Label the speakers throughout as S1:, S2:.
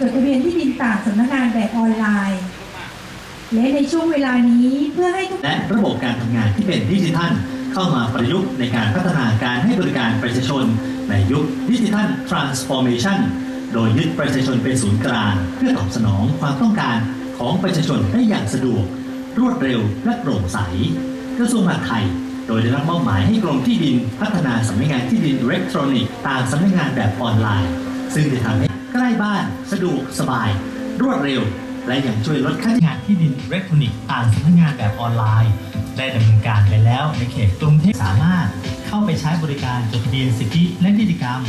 S1: จดทะเบียนที่ดินต่างสำนักงานแบบออนไลน์ และในช่วงเวลานี้เพื่อให้ทุก
S2: และระบบการทำงานที่เป็นดิจิทัล เข้ามาประยุกต์ในการพัฒนาการให้บริการประชาชน ในยุคดิจิทัล transformation โดยยึดประชาชนเป็นศูนย์กลาง เพื่อตอบสนองความต้องการของประชาชนได้อย่างสะดวก รวดเร็วและโปร่งใสกระทรวงมหาดไทยโดยได้รับมอบหมายให้กรมที่ดิน พัฒนาสำนักงานที่ดินอิเล็กทรอนิกส์ตามสำนักงานแบบออนไลน์ ซึ่งจะทำให้ ใกล้บ้าน สะดวกสบาย รวดเร็ว และยังช่วยลดค่าใช้งานที่ดินอิเล็กทรอนิกส์ตามสำนักงานแบบออนไลน์ ได้ดำเนินการไปแล้วในเขตกรุงเทพสามารถ เข้าไปใช้บริการจดทะเบียนสิทธิและนิติกรรม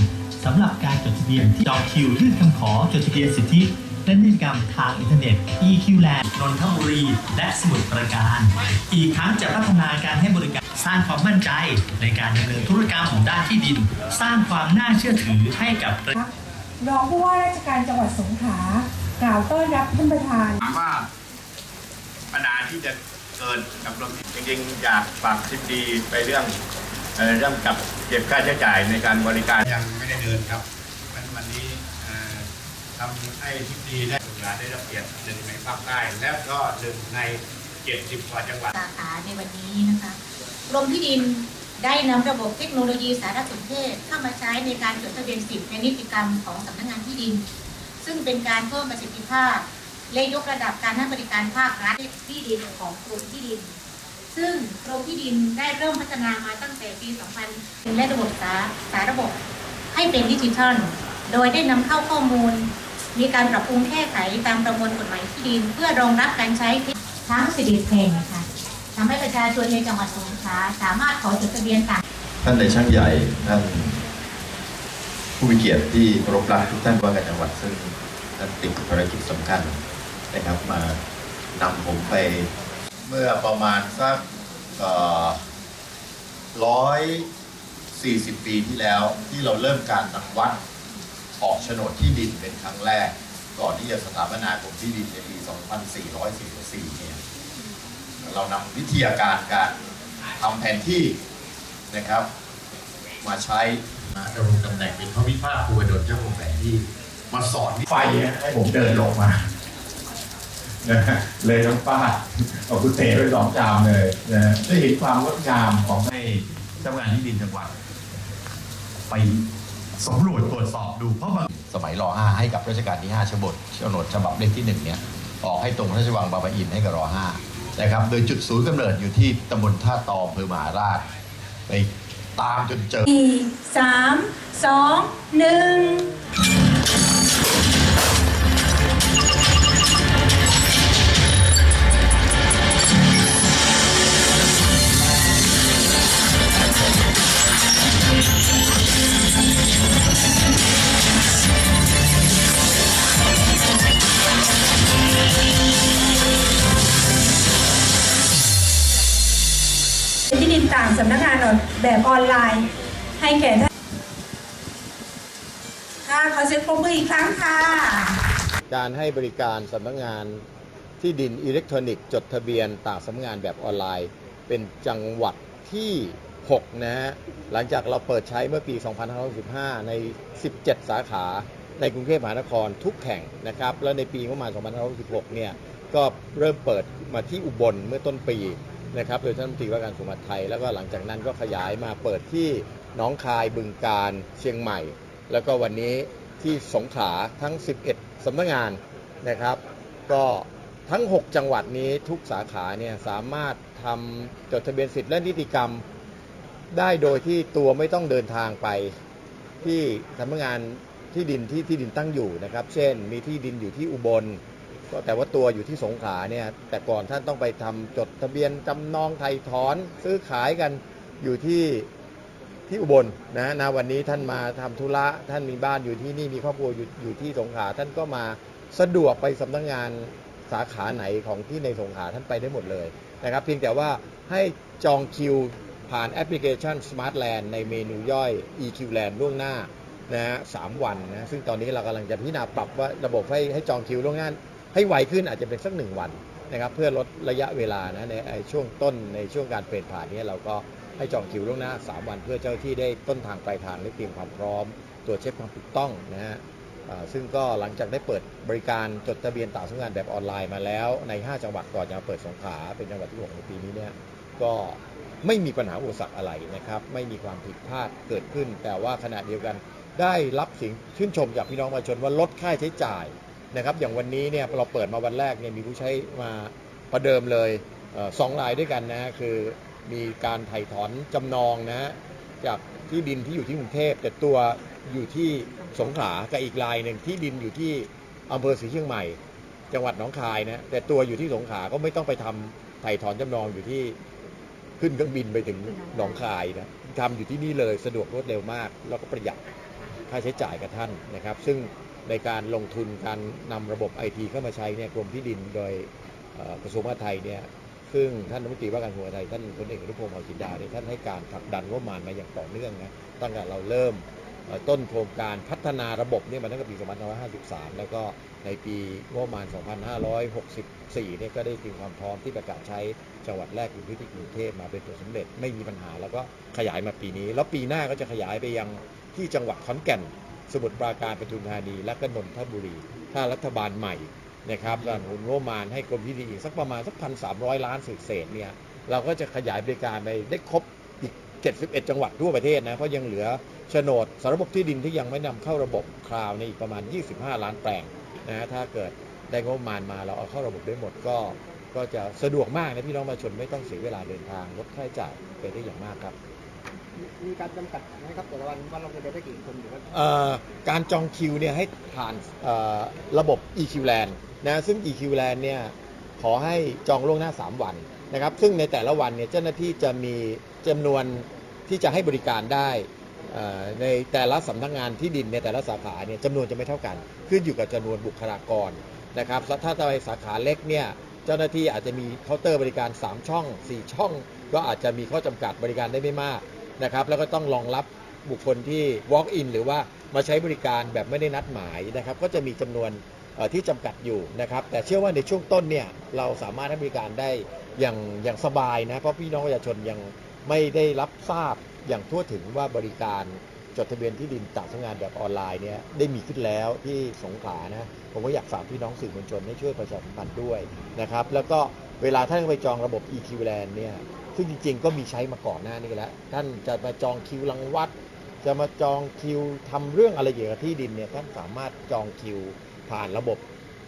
S2: สำหรับการจดทะเบียนที่จองคิวยื่นคำขอจดทะเบียนสิทธิและนิติกรรมทางอินเทอร์เน็ต EQLand นนทบุรี และสมุทรปราการ อีกทั้งจะพัฒนาการให้บริการสร้างความมั่นใจในการดำเนินธุรกรรมของด้านที่ดิน สร้างความน่าเชื่อถือให้กับ ระ
S1: รองผู้ว่าราชการจังหวัดสงขลากล่าวต้อนรับท่านประธาน
S3: ถามว่าปัญหาที่จะเกิดกับโรงจริงๆอยากฝากทิศดีไปเรื่องเอ่อเรื่องกับเก็บค่าใช้จ่ายในการบริการ
S4: ยังไม่ได้เดินครับวันวันนี้เอ่อทำให้ทิพดีได้โอกาสได้รับเกียรติหนึ่งในภาคใต้และก็หนึ่งใน 70กว่าจังหวัด
S5: สาขาในวันนี้นะคะกรมที่ดิน ได้นำระบบเทคโนโลยีสารสนเทศเข้ามาใช้ในการจดทะเบียนสิทธิในนิติกรรมของสำนักงานที่ดิน ซึ่งเป็นการเพิ่มประสิทธิภาพ และยกระดับการให้บริการภาครัฐที่ดินของกรมที่ดิน ซึ่งกรมที่ดินได้เริ่มพัฒนามาตั้งแต่ปี 2000และระบบสาสาระบบให้เป็นดิจิทัล โดยได้นำเข้าข้อมูล มีการปรับปรุงแก้ไขตามประมวลกฎหมายที่ดิน เพื่อรองรับการใช้ทั้งสิริเพลงค่ะ ทำให้ประชาชนในจังหวัดสงขลาสามารถขอจดทะเบียนต่าง
S6: ท่านในช่างใหญ่ท่านผู้มีเกียรติที่เคารพรักทุกท่านว่าการจังหวัดซึ่งท่านติดภารกิจสำคัญนะครับมานำผมไปเมื่อประมาณสักร้อยสี่สิบปีที่แล้วที่เราเริ่มการรังวัดออกโฉนดที่ดินเป็นครั้งแรก ก่อนที่จะสถาปนากรมที่ดินในปี 2444เนี่ย เรานำวิทยาการการทำแผนที่นะครับ มาใช้มาดำรงตำแหน่งเป็นพระวิภาคภูวดลเจ้าของแผนที่ มาสอนไฟให้ผมเดินลงมา
S7: นะฮะเลยต้องฟาดเอากุเตะไปสองจามเลยนะฮะได้เห็นความงดงามของ
S6: ให้เจ้างานที่ดินจังหวัด ไปสำรวจตรวจสอบดูเพราะบางสมัยรห้าให้กับรัชกาลที่5ฉบับโฉนดฉบับเล่มที่หนึ่งเนี่ยออกให้ตรงพระราชวังบางปะอินให้กับรห้า นะครับ โดยจุดศูนย์กำเนิดอยู่ที่ตำบลท่าตออำเภอมหาราช ไปตามจนเจอ
S1: สี่สามสองหนึ่ง ออนไลน์ ให้แก่ท่านค่ะขอเสียงปรบมืออีกครั้งค่ะ
S6: การให้บริการสำนักงานที่ดินอิเล็กทรอนิกส์จดทะเบียนต่างสำนักงานแบบออนไลน์ เป็นจังหวัดที่ 6 นะฮะ หลังจากเราเปิดใช้เมื่อปี 2565 ใน 17 สาขาในกรุงเทพมหานครทุกแห่งนะครับ แล้วในปีประมาณ 2566 เนี่ย ก็เริ่มเปิดมาที่อุบลเมื่อต้นปี นะครับโดยท่านรัฐมนตรีว่าการกระทรวงมหาดไทย แล้วก็หลังจากนั้นก็ขยายมาเปิดที่หนองคายบึงการเชียงใหม่ แล้วก็วันนี้ที่สงขลาทั้ง 11 สำนักงานนะครับ ก็ทั้ง 6 จังหวัดนี้ทุกสาขาเนี่ยสามารถทำจดทะเบียนสิทธิและนิติกรรม ได้โดยที่ตัวไม่ต้องเดินทางไปที่สำนักงานที่ดินที่ที่ดินตั้งอยู่นะครับ เช่น มีที่ดินอยู่ที่อุบล ก็แต่ว่าตัวอยู่ที่สงขลาเนี่ยแต่ก่อนท่านต้องไปทำจดทะเบียนจำนองไถ่ถอนซื้อขายกันอยู่ที่ที่อุบลนะนะวันนี้ท่านมาทำธุระท่านมีบ้านอยู่ที่นี่มีครอบครัวอยู่อยู่ที่สงขลาท่านก็มาสะดวกไปสำนักงานสาขาไหนของที่ในสงขลาท่านไปได้หมดเลยนะครับเพียงแต่ว่าให้จองคิวผ่านแอปพลิเคชัน Smart Land ในเมนูย่อย EQ Land ล่วงหน้านะฮะสามวันนะซึ่งตอนนี้เรากำลังจะพิจารณาปรับว่าระบบให้ให้จองคิวล่วงหน้า ให้ไวขึ้นอาจจะเป็นสักหนึ่งวันนะครับเพื่อลดระยะเวลานะในช่วงต้นในช่วงการเปลี่ยนผ่านนี้เราก็ให้จองคิวล่วงหน้า 3 วันเพื่อเจ้าที่ได้ต้นทางปลายทางได้เตรียมความพร้อม ตรวจเช็คความถูกต้องนะฮะซึ่งก็หลังจากได้เปิดบริการจดทะเบียนต่างสำนักงานแบบออนไลน์มาแล้วใน 5 จังหวัดก่อนจะเปิดสงขลาเป็นจังหวัดที่6ในปีนี้เนี่ยก็ไม่มีปัญหาอุปสรรคอะไรนะครับ ไม่มีความผิดพลาดเกิดขึ้น แต่ว่าขณะเดียวกันได้รับเสิ่งชื่นชมจากพี่น้องประชาชนว่าลดค่าใช้จ่าย นะครับอย่างวันนี้เนี่ยเราเปิดมาวันแรกเนี่ยมีผู้ใช้มาประเดิมเลยเออสองรายด้วยกันนะคือมีการไถ่ถอนจำนองนะจากที่ดินที่อยู่ที่กรุงเทพแต่ตัวอยู่ที่สงขลากับอีกรายหนึ่งที่ดินอยู่ที่อำเภอศรีเชียงใหม่ จังหวัดหนองคายนะแต่ตัวอยู่ที่สงขลาก็ไม่ต้องไปทำไถ่ถอนจำนองอยู่ที่ขึ้นเครื่องบินไปถึงหนองคายนะทำอยู่ที่นี่เลยสะดวกรวดเร็วมาก แล้วก็ประหยัด ค่าใช้จ่ายกับท่านนะครับ ซึ่งในการลงทุนการนำระบบไอทีเข้ามาใช้เนี่ยกรมที่ดินโดยกระทรวงมหาดไทยเนี่ยซึ่งท่านรัฐมนตรีว่าการกระทรวงมหาดไทยท่านพลเอกอนุพงศ์เผ่าจินดาเนี่ยท่านให้การผลักดันงบประมาณมาอย่างต่อเนื่องนะตั้งแต่เราเริ่ม ต้นโครงการพัฒนาระบบเนี่ยมาตั้งแต่ปี 2553 แล้วก็ในปีงบประมาณ 2564 เนี่ยก็ได้ถึงความพร้อมที่ประกาศใช้จังหวัดแรกคือพื้นที่กรุงเทพมาเป็นตัวสำเร็จไม่มีปัญหา แล้วก็ขยายมาปีนี้ แล้วปีหน้าก็จะขยายไปยังที่จังหวัดขอนแก่น สมุทรปราการปทุมธานี และก็นนทบุรี ถ้ารัฐบาลใหม่นะครับการหนุนงบประมาณให้กรมที่ดินอีกสักประมาณสักพันสามร้อยล้านเศษเนี่ยเราก็จะขยายบริการไปได้ครบ 71 จังหวัดทั่วประเทศนะ เพราะยังเหลือโฉนดสารระบบที่ดินที่ยังไม่นำเข้าระบบคราวในยอีกประมาณ 25 ล้านแปลงนะฮะถ้าเกิดได้งบประมาณมาเราเอาเข้าระบบได้หมดก็ ก็จะสะดวกมากนะพี่น้องประชาชนไม่ต้องเสียเวลาเดินทางลดค่าใช้จ่ายไปได้อย่างมากครับ
S8: มีการจำกัดไหมครับแต่ละวันว่าเราจะได้กี่คนหรือว่า
S6: เอ่อการจองคิวเนี่ยให้ผ่านเอ่อระบบ EQLand นะซึ่ง EQLand เนี่ยขอให้จองล่วงหน้า 3 วัน นะครับ ซึ่งในแต่ละวันเนี่ยเจ้าหน้าที่จะมีจำนวนที่จะให้บริการได้ในแต่ละสำนักงานที่ดินในแต่ละสาขาเนี่ยจำนวนจะไม่เท่ากัน ขึ้นอยู่กับจำนวนบุคลากรนะครับถ้าไปสาขาเล็กเนี่ยเจ้าหน้าที่อาจจะมีเคาน์เตอร์บริการ 3 ช่อง 4 ช่อง ก็อาจจะมีข้อจำกัดบริการได้ไม่มากนะครับแล้วก็ต้องรองรับบุคคลที่ walk in หรือว่ามาใช้บริการแบบไม่ได้นัดหมายนะครับก็จะมีจำนวนที่จำกัดอยู่นะครับแต่เชื่อว่าในช่วงต้นเนี่ยเราสามารถให้บริการได้ อย่างอย่างสบายนะเพราะพี่น้องประชาชนยังไม่ได้รับทราบอย่างทั่วถึงว่าบริการจดทะเบียนที่ดินต่างสำนักงานแบบออนไลน์เนี่ยได้มีขึ้นแล้วที่สงขลานะผมก็อยากฝากพี่น้องสื่อมวลชนให้ช่วยประชาสัมพันธ์ด้วยนะครับแล้วก็เวลาท่านไปจองระบบ EQLand เนี่ยซึ่งจริงๆ ก็มีใช้มาก่อนหน้านี้แล้ว ท่านจะมาจองคิวรังวัด จะมาจองคิวทำเรื่องอะไรเกี่ยวกับที่ดินเนี่ยท่านสามารถจองคิวผ่านระบบ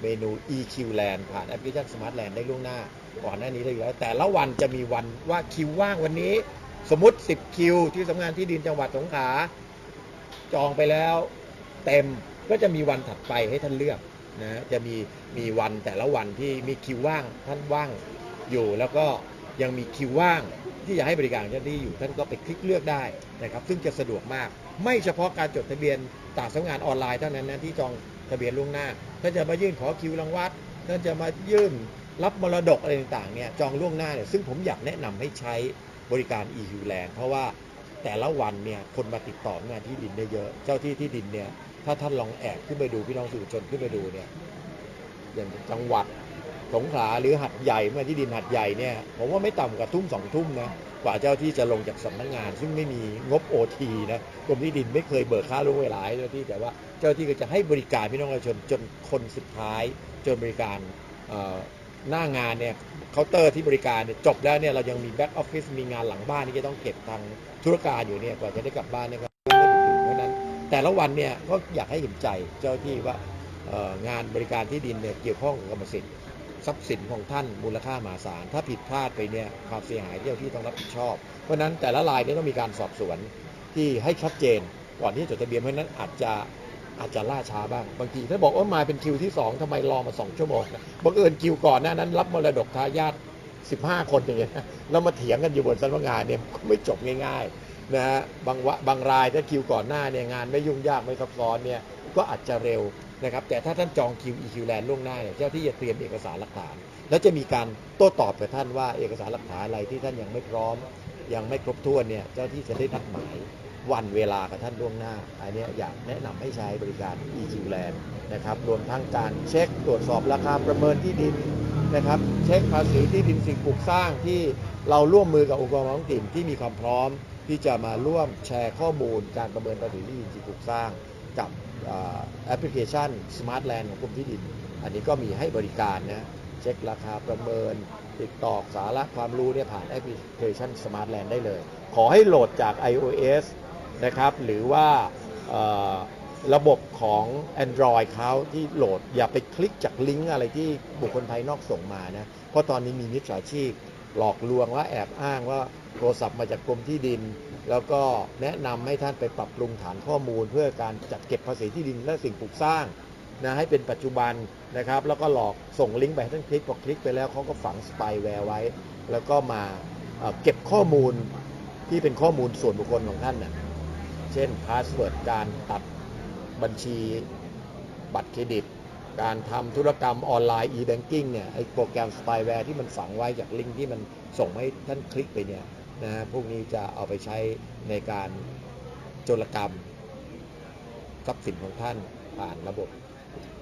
S6: เมนู EQ Land ผ่านแอปพลิเคชัน Smart Land ได้ล่วงหน้า ก่อนหน้านี้ได้อยู่แล้ว แต่ละวันจะมีวันว่าคิวว่างวันนี้ สมมติ 10 คิว ที่สำนักงานที่ดินจังหวัดสงขลาจองไปแล้ว เต็มก็จะมีวันถัดไปให้ท่านเลือกนะจะมีมีวันแต่ละวันที่มีคิวว่างท่านว่างอยู่แล้วก็ยังมีคิวว่างที่จะให้บริการเจ้าหน้าที่อยู่ท่านก็ไปคลิกเลือกได้นะครับ ซึ่งจะสะดวกมาก ไม่เฉพาะการจดทะเบียนต่างสำนักงานออนไลน์เท่านั้นนะที่จองทะเบียนล่วงหน้าท่านจะมายื่นขอคิวรางวัดท่านจะมายื่น รับมรดกอะไรต่างๆเนี่ยจองล่วงหน้าเนี่ยซึ่งผมอยากแนะนำให้ใช้บริการ e q l a n d เพราะว่าแต่ละวันเนี่ยคนมาติดต่องานที่ดินได้เยอะ เจ้าที่ที่ดินเนี่ยถ้าท่านลองแอบขึ้นไปดูพี่น้องสื่อชนขึ้นไปดูเนี่ยอย่างจังหวัดสงขลาหรือหัดใหญ่เมื่อที่ดินหัดใหญ่เนี่ยผมว่าไม่ต่ำกว่าทุ่มสองทุ่มนะกว่าเจ้าที่จะลงจากสำนักงาน ซึ่งไม่มีงบโอทีนะกรมที่ดินไม่เคยเบิกค่าล่วงเวลาให้เจ้าที่แต่ว่าเจ้าที่ก็จะให้บริการพี่น้องประชาชนจนคนสุดท้ายจนบริการ หน้างานเนี่ยเคาน์เตอร์ที่บริการเนี่ยจบแล้วเนี่ยเรายังมีแบ็กออฟฟิศมีงานหลังบ้านที่จะต้องเก็บทางธุรการอยู่เนี่ยกว่าจะได้กลับบ้านเนี่ยก็ไม่ถึงเพราะนั้น แต่ละวันเนี่ยก็อยากให้เห็นใจเจ้าที่ว่างานบริการที่ดินเนี่ยเกี่ยวข้องกับกรรมสิทธิ์ทรัพย์สินของท่านมูลค่ามหาศาลถ้าผิดพลาดไปเนี่ยความเสียหายเจ้าที่ต้องรับผิดชอบ เพราะนั้นแต่ละรายเนี่ยต้องมีการสอบสวนที่ให้ชัดเจนก่อนที่จะจดทะเบียนเพราะนั้นอาจจะ อาจจะล่าช้าบ้างบางทีถ้าบอกว่ามาเป็นคิวที่ 2ทำไมรอมา 2 ชั่วโมงบังเอิญคิวก่อนหน้านั้น รับมรดกทายาท15 คนอย่างเงี้ยแล้วมาเถียงกันอยู่บนสำนักงานเนี่ยก็ไม่จบง่ายๆนะฮะบางวะบางรายถ้าคิวก่อนหน้าเนี่ยงานไม่ยุ่งยากไม่ซับซ้อนเนี่ยก็อาจจะเร็วนะครับแต่ถ้าท่านจองคิว EQ Land ล่วงหน้าเนี่ยเจ้าที่จะเตรียมเอกสารหลักฐาน แล้วจะมีการโต้ตอบกับท่านว่าเอกสารหลักฐานอะไรที่ท่านยังไม่พร้อม ยังไม่ครบถ้วนเนี่ยเจ้าที่จะได้นัดหมาย วันเวลากับท่านล่วงหน้า อันนี้อยากแนะนำให้ใช้บริการ EQ Land นะครับ รวมทั้งการเช็คตรวจสอบราคาประเมินที่ดินนะครับ เช็คภาษีที่ดินสิ่งปลูกสร้างที่เราร่วมมือกับองค์กรท้องถิ่นที่มีความพร้อมที่จะมาร่วมแชร์ข้อมูล การประเมินภาษีที่ดินสิ่งปลูกสร้าง กับแอปพลิเคชัน Smart Land ของกรมที่ดิน อันนี้ก็มีให้บริการนะเช็คราคาประเมิน ติดต่อสาระความรู้เนี่ยผ่านแอปพลิเคชัน Smart Land ได้เลย ขอให้โหลดจาก iOS นะครับ หรือว่าระบบของ Android เขาที่โหลดอย่าไปคลิกจากลิงก์อะไรที่บุคคลภายนอกส่งมานะ เพราะตอนนี้มีมิจฉาชีพหลอกลวงว่าแอบอ้างว่าโทรศัพท์มาจากกรมที่ดิน แล้วก็แนะนำให้ท่านไปปรับปรุงฐานข้อมูล เพื่อการจัดเก็บภาษีที่ดินและสิ่งปลูกสร้างนะให้เป็นปัจจุบันนะครับ แล้วก็หลอกส่งลิงก์ไปให้ท่านคลิกพอคลิกไปแล้วเขาก็ฝังสปายแวร์ไว้ แล้วก็มาเอ่อเก็บข้อมูลที่เป็นข้อมูลส่วนบุคคลของท่านน่ะ เช่นพาสเวิร์ดการตัดบัญชีบัตรเครดิต การทำธุรกรรมออนไลน์ e-banking เนี่ยไอ้โปรแกรมสปายแวร์ที่มันฝังไว้จากลิงก์ที่มันส่งให้ท่านคลิกไปเนี่ยนะฮะพวกนี้จะเอาไปใช้ในการโจรกรรมทรัพย์สินของท่านผ่านระบบ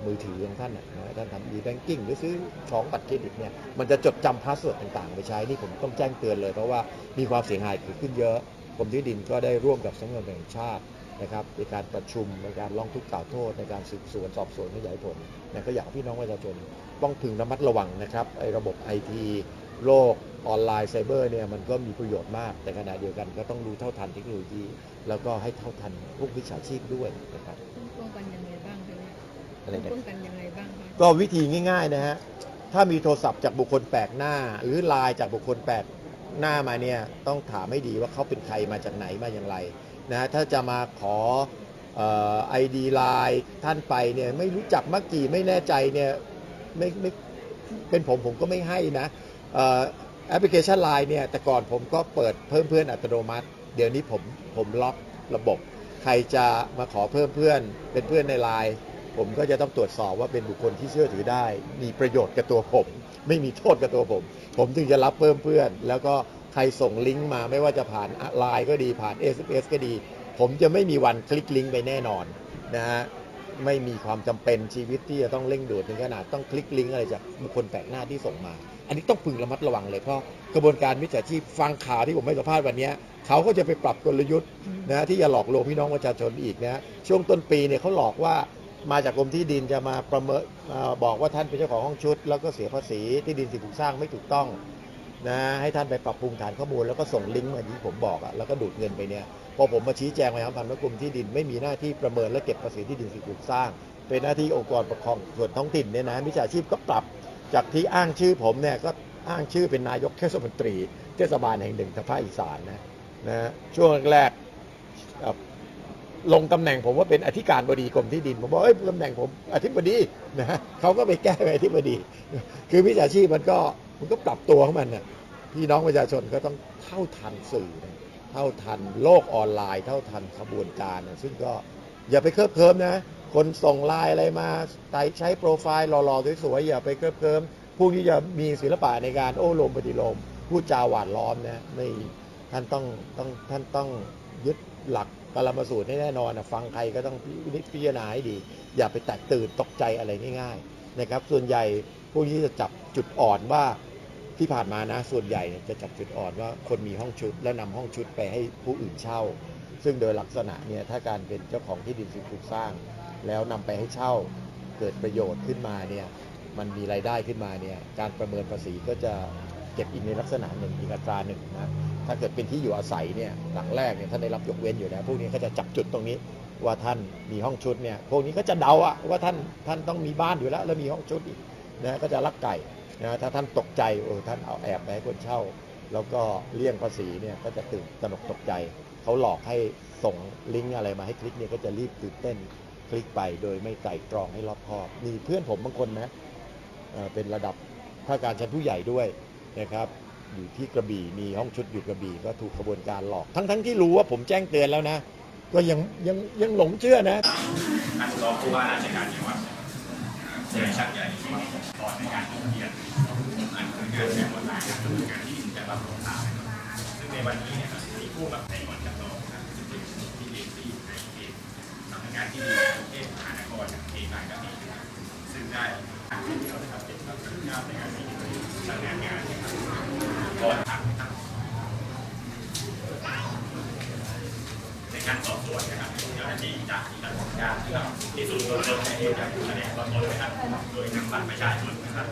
S6: มือถือของท่านนะนะท่านทำ e-banking หรือซื้อของบัตรเครดิตเนี่ยมันจะจดจำพาสเวิร์ดต่างๆ ไปใช้นี่ผมต้องแจ้งเตือนเลย เพราะว่ามีความเสียหายเกิดขึ้นเยอะ กรมที่ดินก็ได้ร่วมกับสำนักงานตำรวจแห่งชาตินะครับในการประชุมในการร้องทุกข์กล่าวโทษ ในการสืบสวนสอบสวนขยายผลนะก็อยากให้พี่น้องประชาชนต้องพึงระมัดระวังนะครับไอ้ระบบไอทีโลกออนไลน์ไซเบอร์เนี่ยมันก็มีประโยชน์มาก แต่ขณะเดียวกันก็ต้องรู้เท่าทันเทคโนโลยี แล้วก็ให้เท่าทันพวกวิชาชีพด้วยนะครับ
S9: ป้องกันยังไงบ้างคะเนี่ย
S6: อะไรนะ
S9: ป้องกันยังไงบ้างคะ
S6: ก็วิธีง่ายๆนะฮะถ้ามีโทรศัพท์จากบุคคลแปลกหน้า หรือไลน์จากบุคคลแปลก หน้ามาเนี่ยต้องถามให้ดีว่าเขาเป็นใครมาจากไหนมาอย่างไรนะถ้าจะมาขอไอดีไลน์ท่านไปเนี่ยไม่รู้จักมักกี่ไม่แน่ใจเนี่ยไม่ไม่เป็นผมผมก็ไม่ให้นะเอ่อแอปพลิเคชันไลน์เนี่ยแต่ก่อนผมก็เปิดเพิ่มเพื่อนอัตโนมัติ เดี๋ยวนี้ผมผมล็อกระบบ ใครจะมาขอเพิ่มเพื่อนเป็นเพื่อนในไลน์ ผมก็จะต้องตรวจสอบว่าเป็นบุคคลที่เชื่อถือได้ มีประโยชน์กับตัวผม ไม่มีโทษกับตัวผม ผมถึงจะรับเพิ่มเพื่อน แล้วก็ใครส่งลิงก์มาไม่ว่าจะผ่านไลน์ก็ดีผ่าน SMS ก็ดี ผมจะไม่มีวันคลิกลิงก์ไปแน่นอนนะฮะไม่มีความจำเป็นชีวิตที่จะต้องเร่งด่วนถึงขนาดต้องคลิกลิงก์อะไรจากบุคคลแปลกหน้าที่ส่งมา อันนี้ต้องพึงระมัดระวังเลยเพราะกระบวนการมิจฉาชีพฟังข่าวที่ผมให้สัมภาษณ์วันนี้เขาก็จะไปปรับกลยุทธ์นะที่จะหลอกลวงพี่น้องประชาชนอีกนะช่วงต้นปีเนี่ยเขาหลอกว่า มาจากกรมที่ดินจะมาประเมินบอกว่าท่านเป็นเจ้าของห้องชุด แล้วก็เสียภาษีที่ดินสิ่งปลูกสร้างไม่ถูกต้องนะให้ท่านไปปรับปรุงฐานข้อมูลแล้วก็ส่งลิงก์มาที่ผมบอกอะแล้วก็ดูดเงินไปเนี่ยพอผมมาชี้แจงไปครับพันว่ากรมที่ดินไม่มีหน้าที่ประเมินและเก็บภาษีที่ดินสิ่งปลูกสร้าง เป็นหน้าที่องค์กรปกครองส่วนท้องถิ่นเนี่ยนะมิจฉาชีพก็ปรับจากที่อ้างชื่อผมเนี่ยก็อ้างชื่อเป็นนายกเทศมนตรี เทศบาลแห่งหนึ่งทางภาคอีสานนะนะช่วงแรก ลงตำแหน่งผมว่าเป็นอธิการบดีกรมที่ดิน ผมบอกเอ้ยตำแหน่งผมอธิบดีนะฮะเขาก็ไปแก้ไปอธิบดี คือวิชาชีพมันก็มันก็ปรับตัวของมันน่ะพี่น้องประชาชนก็ต้องเท่าทันสื่อ เท่าทันโลกออนไลน์ เท่าทันขบวนการนะซึ่งก็อย่าไปเคลิบเคลิมนะ คนส่งไลน์อะไรมาใช้โปรไฟล์หล่อๆสวยๆอย่าไปเคลิบเคลิมผู้ที่จะมีศิลปะในการโอ้โลมปฏิโลมพูดจาหวานล้อมนะไม่ท่านต้องต้องท่านต้องยึดหลัก ปรมาสูตรให้แน่นอนนะฟังใครก็ต้องพินิจพิจารณาให้ดี อย่าไปแตกตื่นตกใจอะไรง่ายๆนะครับ ส่วนใหญ่พวกนี้จะจับจุดอ่อนว่าที่ผ่านมานะส่วนใหญ่จะจับจุดอ่อนว่าคนมีห้องชุด แล้วนำห้องชุดไปให้ผู้อื่นเช่า ซึ่งโดยลักษณะเนี่ยถ้าการเป็นเจ้าของที่ดินสิ่งปลูกสร้าง แล้วนำไปให้เช่าเกิดประโยชน์ขึ้นมาเนี่ยมันมีรายได้ขึ้นมาเนี่ยการประเมินภาษีก็จะเก็บอีกในลักษณะหนึ่งอีกอัตราหนึ่งนะ ถ้าเกิดเป็นที่อยู่อาศัยเนี่ยหลังแรกเนี่ยท่านได้รับยกเว้นอยู่แล้วพวกนี้ก็จะจับจุดตรงนี้ว่าท่านมีห้องชุดเนี่ยพวกนี้ก็จะเดาอะว่าท่านท่านต้องมีบ้านอยู่แล้ว แล้วมีห้องชุดอีกนะก็จะลักไก่นะถ้าท่านตกใจโอ้ท่านเอาแอบไปให้คนเช่า แล้วก็เลี่ยงภาษีเนี่ยก็จะตื่นตระหนกตกใจเขาหลอกให้ส่งลิงก์อะไรมาให้คลิกเนี่ยก็จะรีบตื่นเต้นคลิกไปโดยไม่ไต่ตรองให้รอบคอบมีเพื่อนผมบางคนนะเป็นระดับข้าราชการชั้นผู้ใหญ่ด้วยนะครับ อยู่ที่กระบี่มีห้องชุดอยู่กระบี่ก็ถูกขบวนการหลอก ทั้งทั้งที่รู้ว่าผมแจ้งเตือนแล้วนะ ก็ยังยังยังหลงเชื่อนะ
S4: ท่านรองผู้ว่าราชการจังหวัดเสียชัดใหญ่ที่มาตอนในการลงเบียนอันคืองานแบบออนไลน์งานที่จะรับรองตาซึ่งในวันนี้เนี่ยมีผู้แบบในก่อนจำลองนะครับซึ่เป็นที่ดินที่ในเขตสำนักงานที่ดินกรุงเทพมหานครเขตบางกะปิซึ่งได้ ในการที่ดำเนินะครับก่อนทานะครับในการสอบสวนนะครับเจ้าหน้าที่จะดำเนินกานะครับที่สุดตัวตนในเองจากแสดงตัวตนนะครับโดยนำบัตรประชาชนนะครับ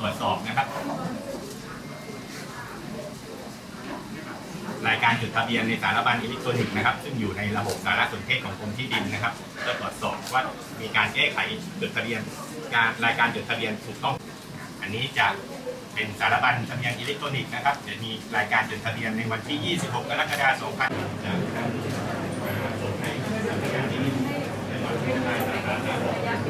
S4: ตรวจสอบนะครับ รายการจดทะเบียนในสารบัญอิเล็กทรอนิกส์นะครับ ซึ่งอยู่ในระบบสารสนเทศของกรมที่ดินนะครับจะตรวจสอบว่ามีการแก้ไขจดทะเบียนการรายการจดทะเบียนถูกต้อง อันนี้จะเป็นสารบัญทะเบียนอิเล็กทรอนิกส์นะครับจะมีรายการจดทะเบียนในวันที่ 26 กรกฎาคม 2000